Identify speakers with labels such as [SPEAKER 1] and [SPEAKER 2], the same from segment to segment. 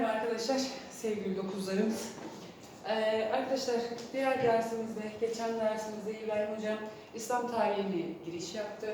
[SPEAKER 1] Merhaba arkadaşlar, sevgili dokuzlarım. Ee, arkadaşlar, diğer dersimizde, geçen dersimizde İbrahim Hocam İslam tarihine giriş yaptı.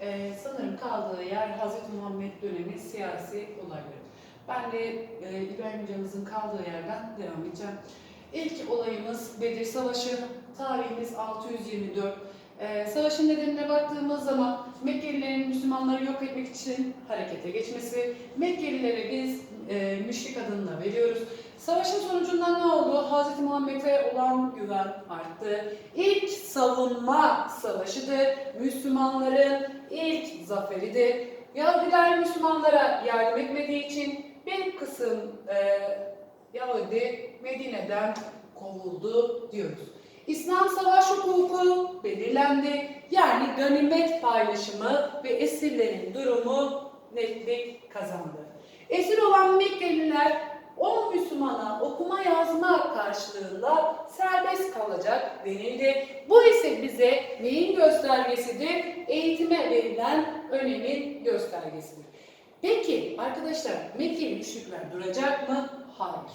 [SPEAKER 1] Ee, sanırım kaldığı yer Hazreti Muhammed dönemi siyasi olayları. Ben de e, İbrahim Hocamızın kaldığı yerden devam edeceğim. İlk olayımız Bedir Savaşı, tarihimiz 624. Ee, savaşın nedenine baktığımız zaman Mekkelilerin Müslümanları yok etmek için harekete geçmesi, Mekkelilere biz e, müşrik adını veriyoruz. Savaşın sonucunda ne oldu? Hz. Muhammed'e olan güven arttı. İlk savunma savaşıdır. Müslümanların ilk zaferidir. Yahudiler Müslümanlara yardım etmediği için bir kısım e, Yahudi Medine'den kovuldu diyoruz. İslam savaş hukuku belirlendi. Yani ganimet paylaşımı ve esirlerin durumu netlik kazandı. Esir olan Mekkeliler 10 Müslümana okuma yazma karşılığında serbest kalacak denildi. Bu ise bize neyin göstergesidir? Eğitime verilen önemin göstergesidir. Peki arkadaşlar Mekkeli müşrikler duracak mı? Hayır.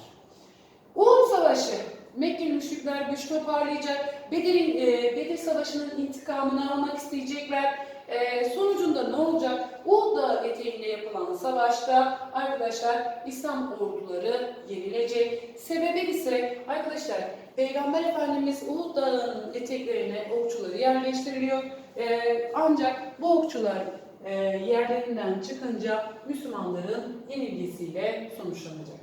[SPEAKER 1] Uhud Savaşı Mekkeli müşrikler güç toparlayacak. Bedir'in, e, Bedir Savaşı'nın intikamını almak isteyecekler. E, sonucunda ne olacak? Uhud Dağı eteğinde yapılan savaşta arkadaşlar İslam orduları yenilecek. Sebebi ise arkadaşlar Peygamber Efendimiz Uhud Dağı'nın eteklerine okçuları yerleştiriliyor. E, ancak bu okçular e, yerlerinden çıkınca Müslümanların yenilgisiyle sonuçlanacak.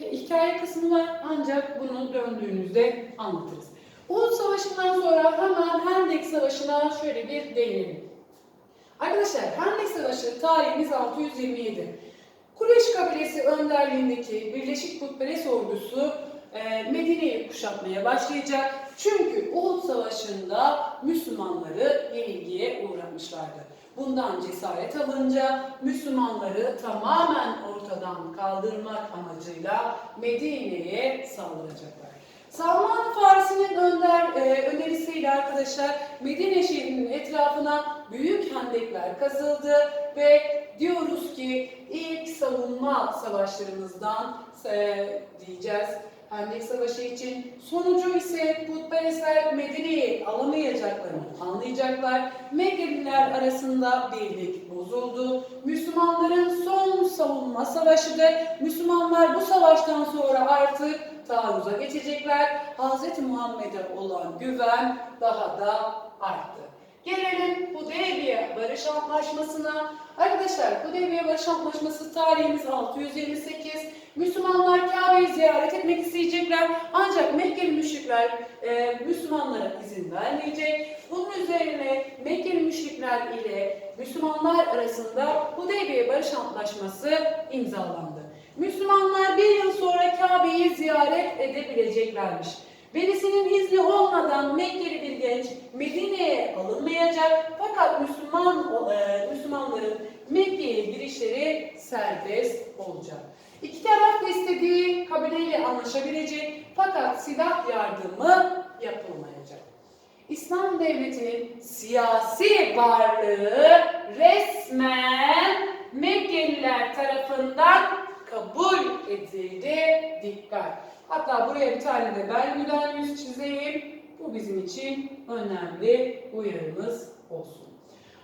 [SPEAKER 1] Hikaye kısmı var ancak bunu döndüğünüzde anlatırız. Uhud Savaşı'ndan sonra hemen Hendek Savaşı'na şöyle bir değinelim. Arkadaşlar Hendek Savaşı tarihimiz 627. Kureyş kabilesi önderliğindeki Birleşik Putperest ordusu e, Medine'yi kuşatmaya başlayacak. Çünkü Uhud Savaşı'nda Müslümanları yenilgiye uğratmışlardı. Bundan cesaret alınca Müslümanları tamamen ortadan kaldırmak amacıyla Medine'ye saldıracaklar. Salman Farisi'nin önder, e, önerisiyle arkadaşlar Medine şehrinin etrafına büyük hendekler kazıldı ve diyoruz ki ilk savunma savaşlarımızdan e, diyeceğiz. Hendek Savaşı için sonucu ise putperestler Medine'yi alamayacaklarını anlayacaklar. Mekkeliler arasında birlik bozuldu. Müslümanların son savunma savaşıdır. Müslümanlar bu savaştan sonra artık taarruza geçecekler. Hz. Muhammed'e olan güven daha da arttı. Gelelim Hudeybiye Barış Antlaşması'na. Arkadaşlar Hudeybiye Barış Antlaşması tarihimiz 628. Müslümanlar Kabe'yi ziyaret etmek isteyecekler. Ancak Mekkeli müşrikler e, Müslümanlara izin vermeyecek. Bunun üzerine Mekkeli müşrikler ile Müslümanlar arasında Hudeybiye Barış Antlaşması imzalandı. Müslümanlar bir yıl sonra Kabe'yi ziyaret edebileceklermiş. Velisinin izni olmadan Mekkeli bir genç Medine'ye alınmayacak fakat Müslüman e, Müslümanların Mekke'ye girişleri serbest olacak. İki taraf istediği kabileyle anlaşabilecek fakat silah yardımı yapılmayacak. İslam devletinin siyasi varlığı resmen Mekkeliler tarafından kabul edildi. Dikkat! Hatta buraya bir tane de Belgüden yüz çizeyim. Bu bizim için önemli uyarımız olsun.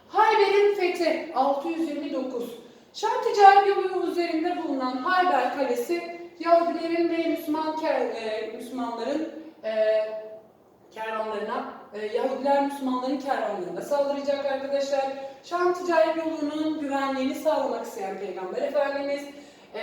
[SPEAKER 1] Hayber'in fethi 629. Şam ticaret yolu üzerinde bulunan Hayber Kalesi Yahudilerin ve Müslüman e, Müslümanların e, kervanlarına, e, Yahudiler Müslümanların kervanlarına saldıracak arkadaşlar. Şam ticaret yolunun güvenliğini sağlamak isteyen Peygamber Efendimiz e,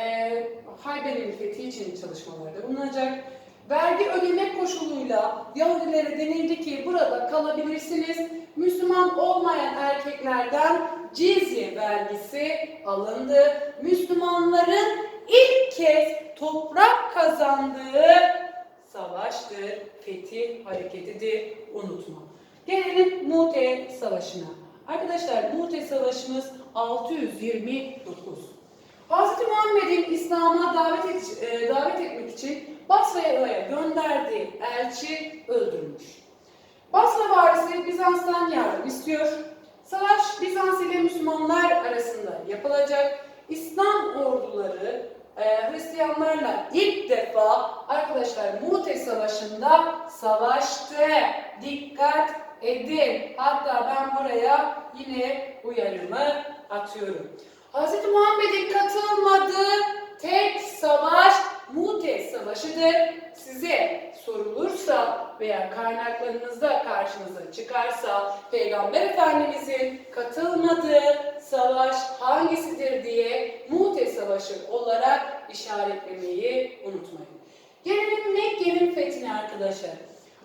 [SPEAKER 1] Hayber'in fethi için çalışmalarda bulunacak. Vergi ödeme koşuluyla Yahudilere denildi ki burada kalabilirsiniz. Müslüman olmayan erkeklerden cizye vergisi alındı. Müslümanların ilk kez toprak kazandığı savaştır, fetih hareketidir, unutma. Gelelim Mute Savaşı'na. Arkadaşlar Mute Savaşımız 629. Hz. Muhammed'in İslam'a davet, et, e, davet etmek için Basra'ya gönderdiği elçi öldürülmüş. Basra varisi Bizans'tan yardım istiyor. Savaş Bizans ile Müslümanlar arasında yapılacak. İslam orduları e, Hristiyanlarla ilk defa arkadaşlar Mute Savaşı'nda savaştı. Dikkat edin. Hatta ben buraya yine uyarımı atıyorum. Hz. Muhammed'in katılmadığı tek savaş Mute Savaşı'dır. Size sorulursa veya kaynaklarınızda karşınıza çıkarsa Peygamber Efendimizin katılmadığı savaş hangisidir diye Mute Savaşı olarak işaretlemeyi unutmayın. Gelelim Mekke'nin fethine arkadaşlar.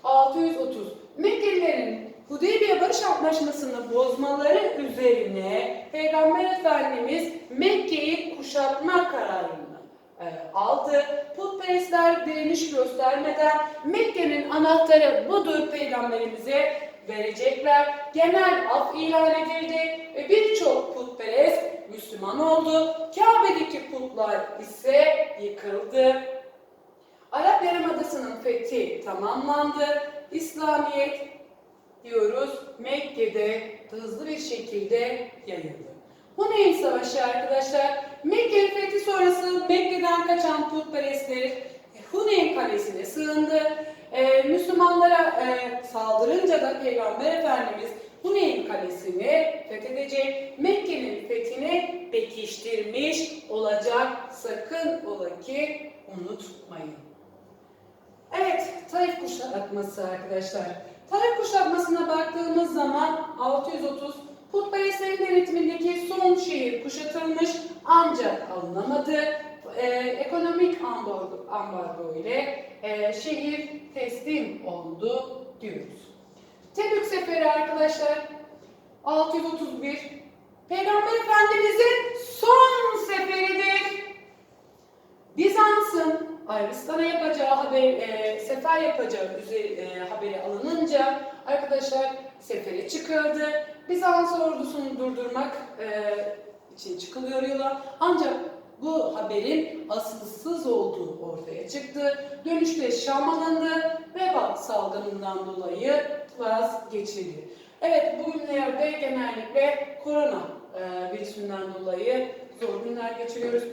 [SPEAKER 1] 630. Mekkelilerin Hudeybiye Barış Antlaşması'nı bozmaları üzerine Peygamber Efendimiz Mekke'yi kuşatma kararını e, aldı. Putperestler direniş göstermeden Mekke'nin anahtarı budur peygamberimize verecekler. Genel af ilan edildi ve birçok putperest Müslüman oldu. Kabe'deki putlar ise yıkıldı. Arap Yarımadası'nın fethi tamamlandı. İslamiyet diyoruz Mekke'de hızlı bir şekilde yayıldı. Huneyn Savaşı arkadaşlar Mekke fethi sonrası Mekke'den kaçan putperestler Huneyn Kalesi'ne sığındı. Ee, Müslümanlara e, saldırınca da Peygamber Efendimiz Huneyn Kalesi'ni fethedecek. Mekke'nin fethini pekiştirmiş olacak. Sakın ola ki unutmayın. Evet, Taif kuşatması arkadaşlar. Taif kuşatmasına baktığımız zaman 630 Putperestlerin denetimindeki son şehir kuşatılmış ancak alınamadı. Ee, ekonomik ambargo, ambargo ile e, şehir teslim oldu diyoruz. Tebük Seferi arkadaşlar 631 Peygamber Efendimizin son seferidir. Bizans'ın Arabistan'a yapacağı haber, e, sefer yapacağı e, haberi alınınca arkadaşlar sefere çıkıldı. Bizans ordusunu durdurmak e, için çıkılıyor yola. Ancak bu haberin asılsız olduğu ortaya çıktı. Dönüşte Şam alındı. Veba salgınından dolayı vazgeçildi. Evet bugünlerde genellikle korona e, virüsünden dolayı zor günler geçiriyoruz.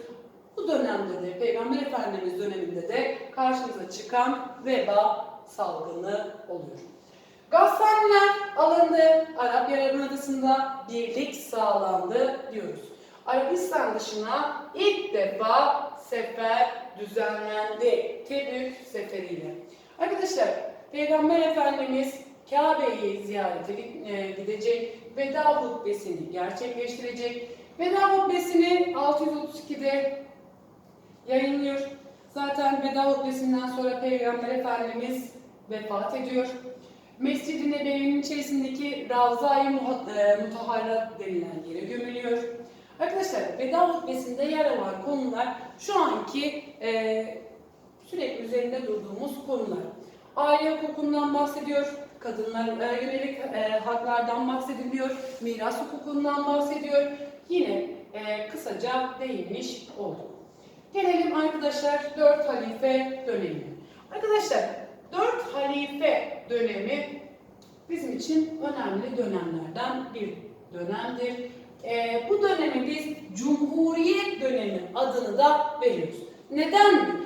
[SPEAKER 1] Bu dönemde de Peygamber Efendimiz döneminde de karşımıza çıkan veba salgını oluyor. Gassaniler alındı, Arap Yarımadası'nda birlik sağlandı diyoruz. Arabistan dışına ilk defa sefer düzenlendi. Tebük seferiyle. Arkadaşlar Peygamber Efendimiz Kabe'yi ziyarete e, gidecek, veda hutbesini gerçekleştirecek. Veda hutbesini 632'de yayınlıyor. Zaten veda hutbesinden sonra Peygamber Efendimiz vefat ediyor. Mescid-i Nebevi'nin içerisindeki Ravza-i e, Mutahhara denilen yere gömülüyor. Arkadaşlar veda hutbesinde yer alan konular şu anki e, sürekli üzerinde durduğumuz konular. Aile hukukundan bahsediyor, kadınlara yönelik e, haklardan bahsediliyor, miras hukukundan bahsediyor. Yine e, kısaca değinmiş olduk. Gelelim arkadaşlar dört halife dönemi. Arkadaşlar dört halife dönemi bizim için önemli dönemlerden bir dönemdir. Ee, bu dönemi biz Cumhuriyet dönemi adını da veriyoruz. Neden?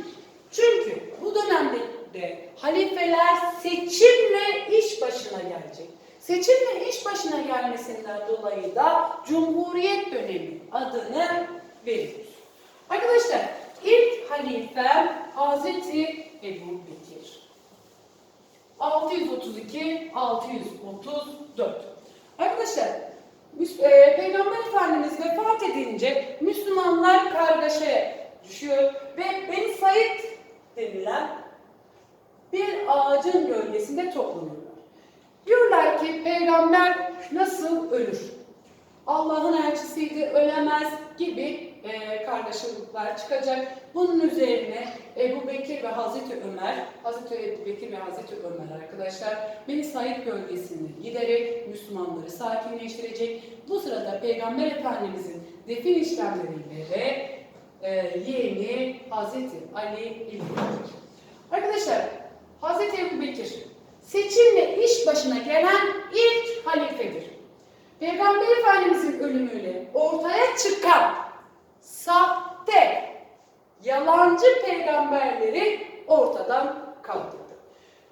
[SPEAKER 1] Çünkü bu dönemde de halifeler seçimle iş başına gelecek. Seçimle iş başına gelmesinden dolayı da Cumhuriyet dönemi adını veriyoruz. Arkadaşlar ilk halifem Hazreti Ebu Bekir. 632-634. Arkadaşlar e, Peygamber Efendimiz vefat edince Müslümanlar kargaşaya düşüyor ve Beni Said denilen bir ağacın gölgesinde toplanıyorlar. Diyorlar ki peygamber nasıl ölür? Allah'ın elçisiydi, ölemez gibi e, kargaşalıklar çıkacak. Bunun üzerine Ebu Bekir ve Hazreti Ömer, Hazreti Ebu Bekir ve Hazreti Ömer arkadaşlar Beni Said bölgesini giderek Müslümanları sakinleştirecek. Bu sırada Peygamber Efendimizin defin işlemleriyle de e, yeğeni Hazreti Ali ilgilenecek. Arkadaşlar Hazreti Ebu Bekir seçimle iş başına gelen ilk halifedir. Peygamber Efendimizin ölümüyle ortaya çıkan sahte yalancı peygamberleri ortadan kaldırdı.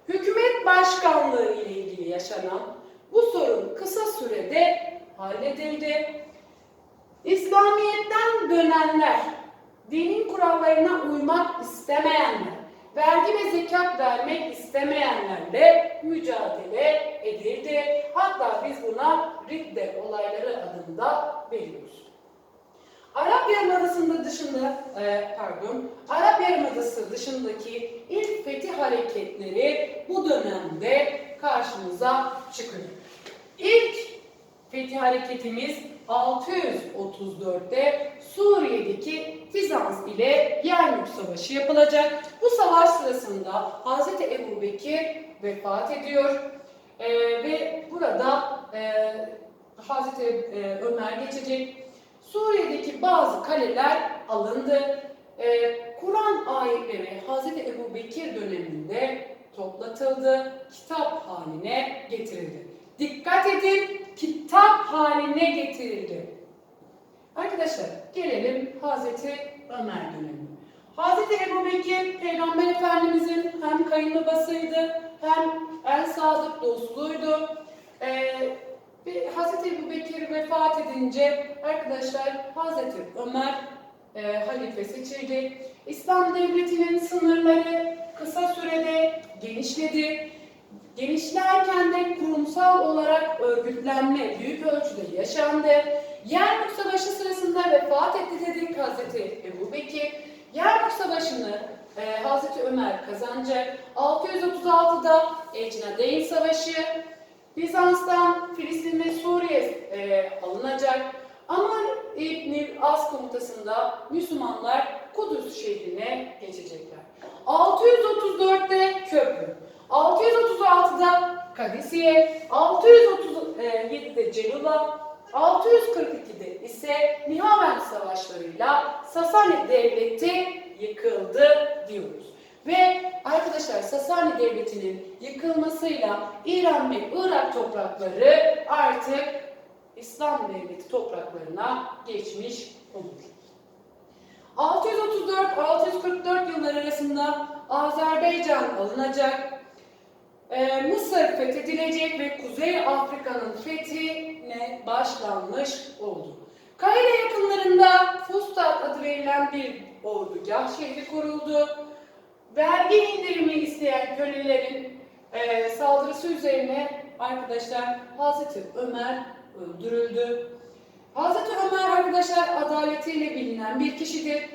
[SPEAKER 1] Hükümet başkanlığı ile ilgili yaşanan bu sorun kısa sürede halledildi. İslamiyet'ten dönenler, dinin kurallarına uymak istemeyenler, vergi ve zekat vermek istemeyenlerle mücadele edildi. Hatta biz buna ridde olayları adında veriyoruz. Arap Yarımadası'nda dışında, e, pardon, Arap Yarımadası dışındaki ilk fetih hareketleri bu dönemde karşımıza çıkıyor. İlk fetih hareketimiz 634'te Suriye'deki Bizans ile Yarmuk Savaşı yapılacak. Bu savaş sırasında Hz. Ebu Bekir vefat ediyor E, ve burada e, Hz. e, Ömer geçecek. Suriye'deki bazı kaleler alındı. Ee, Kur'an ayetleri Hz. Ebu Bekir döneminde toplatıldı, kitap haline getirildi. Dikkat edin, kitap haline getirildi. Arkadaşlar gelelim Hz. Ömer dönemine. Hz. Ebu Bekir Peygamber Efendimizin hem kayınbabasıydı hem en sadık dostluğuydu. Ee, ve Hz. Ebu Bekir vefat edince arkadaşlar Hz. Ömer e, halife seçildi. İslam devletinin sınırları kısa sürede genişledi. Genişlerken de kurumsal olarak örgütlenme büyük ölçüde yaşandı. Yermük Savaşı sırasında vefat etti dedik Hz. Ebu Bekir. Yermük Savaşı'nı e, Hz. Ömer kazanacak. 636'da Ecnadeyn Savaşı, Bizans'tan Filistin ve Suriye e, alınacak. Amr İbni As komutasında Müslümanlar Kudüs şehrine geçecekler. 634'te köprü, 636'da Kadisiye, 637'de Celula, 642'de ise Nihavend savaşlarıyla Sasani Devleti yıkıldı diyoruz. Ve arkadaşlar Sasani Devleti'nin yıkılmasıyla İran ve Irak toprakları artık İslam Devleti topraklarına geçmiş olur. 634-644 yılları arasında Azerbaycan alınacak, ee, Mısır fethedilecek ve Kuzey Afrika'nın fethine başlanmış oldu. Kahire yakınlarında Fustat adı verilen bir ordugah şehri kuruldu. Vergi indirimi isteyen kölelerin e, saldırısı üzerine arkadaşlar Hazreti Ömer öldürüldü. Hazreti Ömer arkadaşlar adaletiyle bilinen bir kişidir.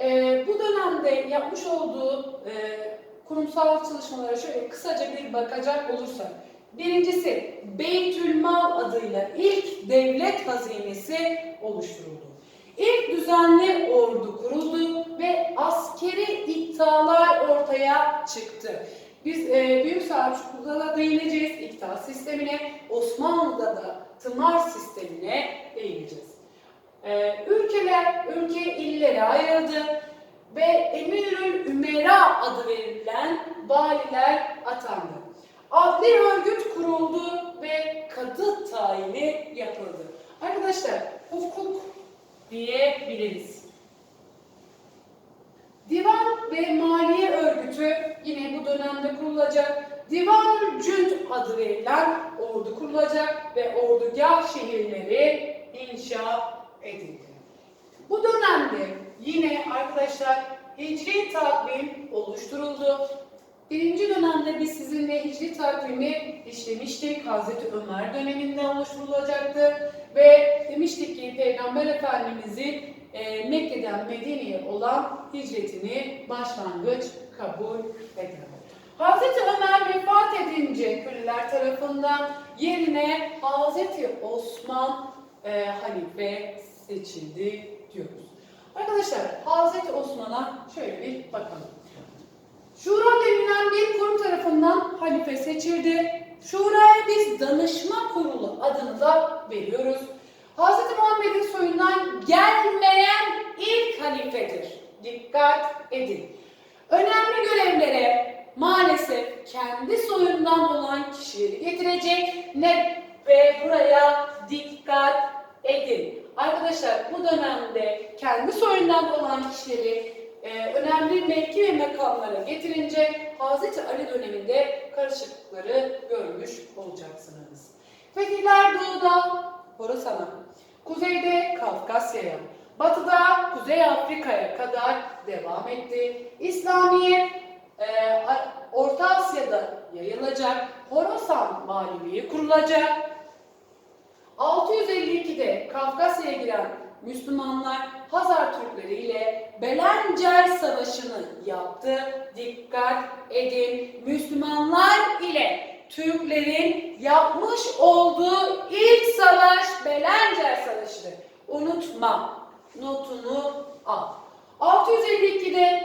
[SPEAKER 1] E, bu dönemde yapmış olduğu e, kurumsal çalışmalara şöyle kısaca bir bakacak olursak. Birincisi Beytülmal adıyla ilk devlet hazinesi oluşturuldu. İlk düzenli ordu kuruldu ve askeri iddialar ortaya çıktı. Biz e, Büyük Selçuklu'da da değineceğiz ikta sistemine, Osmanlı'da da tımar sistemine değineceğiz. E, ülkeler, ülke illere ayrıldı ve Emirül Ümera adı verilen valiler atandı. Adli örgüt kuruldu ve kadı tayini yapıldı. Arkadaşlar hukuk diyebiliriz. Divan ve Maliye Örgütü yine bu dönemde kurulacak. Divanül Cünd adı verilen ordu kurulacak ve ordugah şehirleri inşa edildi. Bu dönemde yine arkadaşlar Hicri takvim oluşturuldu. Birinci dönemde biz sizinle Hicri takvimi işlemiştik. Hazreti Ömer döneminde oluşturulacaktı. Ve demiştik ki Peygamber Efendimizin e, Mekke'den Medine'ye olan hicretini başlangıç kabul eder. Hazreti Ömer vefat edince köleler tarafından yerine Hazreti Osman e, halife seçildi diyoruz. Arkadaşlar Hazreti Osman'a şöyle bir bakalım. Şura denilen bir kurum tarafından halife seçildi. Şura'ya biz danışma kurulu adını da veriyoruz. Hz. Muhammed'in soyundan gelmeyen ilk halifedir. Dikkat edin. Önemli görevlere maalesef kendi soyundan olan kişileri getirecek ne ve buraya dikkat edin. Arkadaşlar bu dönemde kendi soyundan olan kişileri e, önemli mevki ve makamlara getirince Hazreti Ali döneminde karışıklıkları görmüş olacaksınız. Fetihler doğuda Horasan'a, kuzeyde Kafkasya'ya, batıda Kuzey Afrika'ya kadar devam etti. İslamiyet e, Orta Asya'da yayılacak, Horasan valiliği kurulacak. 652'de Kafkasya'ya giren Müslümanlar Hazar Türkleri ile Belencer Savaşı'nı yaptı. Dikkat edin Müslümanlar ile Türklerin yapmış olduğu ilk savaş Belencer Savaşı'dır. Unutma, notunu al. 652'de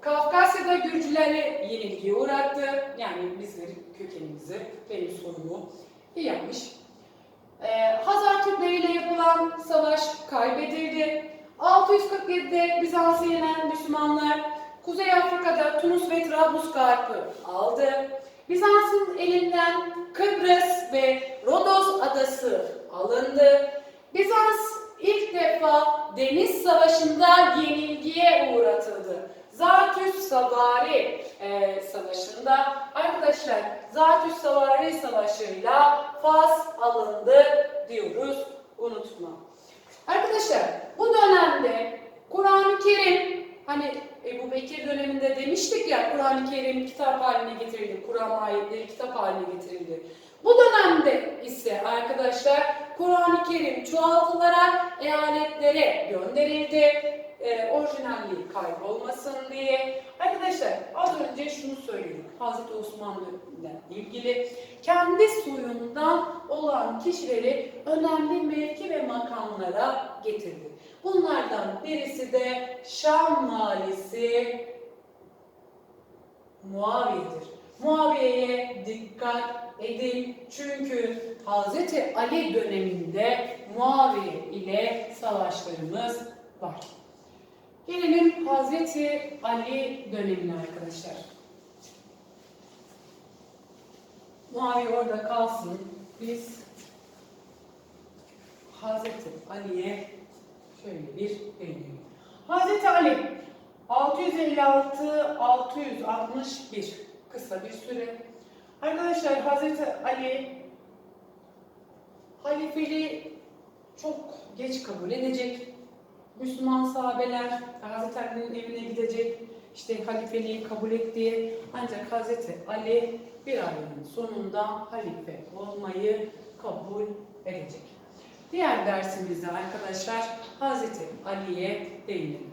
[SPEAKER 1] Kafkasya'da Gürcüleri yenilgiye uğrattı. Yani bizlerin kökenimizi, benim sorumu iyi yapmış. Ee, Hazar Türkleriyle yapılan savaş kaybedildi. 647'de Bizans'ı yenen Müslümanlar Kuzey Afrika'da Tunus ve Trablusgarp'ı aldı. Bizans'ın elinden Kıbrıs ve Rodos adası alındı. Bizans ilk defa deniz savaşında yenilgiye uğratıldı. Zatüs Savari e, Savaşı'nda arkadaşlar Zatüs Savari Savaşı'yla Fas alındı diyoruz unutma. Arkadaşlar bu dönemde Kur'an-ı Kerim hani Ebu Bekir döneminde demiştik ya Kur'an-ı Kerim kitap haline getirildi. Kur'an ayetleri kitap haline getirildi. Bu dönemde ise arkadaşlar Kur'an-ı Kerim çoğaltılarak eyaletlere gönderildi. E, orijinalliği kaybolmasın diye. Arkadaşlar az önce şunu söyledik. Hazreti Osmanlı ilgili kendi soyundan olan kişileri önemli mevki ve makamlara getirdi. Bunlardan birisi de Şam valisi Muaviye'dir. Muaviye'ye dikkat edin çünkü Hazreti Ali döneminde Muaviye ile savaşlarımız var. Gelelim Hazreti Ali dönemine arkadaşlar. Muaviye orada kalsın. Biz Hazreti Ali'ye şöyle bir değinelim. Hazreti Ali 656-661 kısa bir süre. Arkadaşlar Hazreti Ali halifeliği çok geç kabul edecek. Müslüman sahabeler Hazreti Ali'nin evine gidecek. işte halifeliği kabul etti. Ancak Hazreti Ali bir ayının sonunda halife olmayı kabul edecek. Diğer dersimizde arkadaşlar Hazreti Ali'ye değinelim.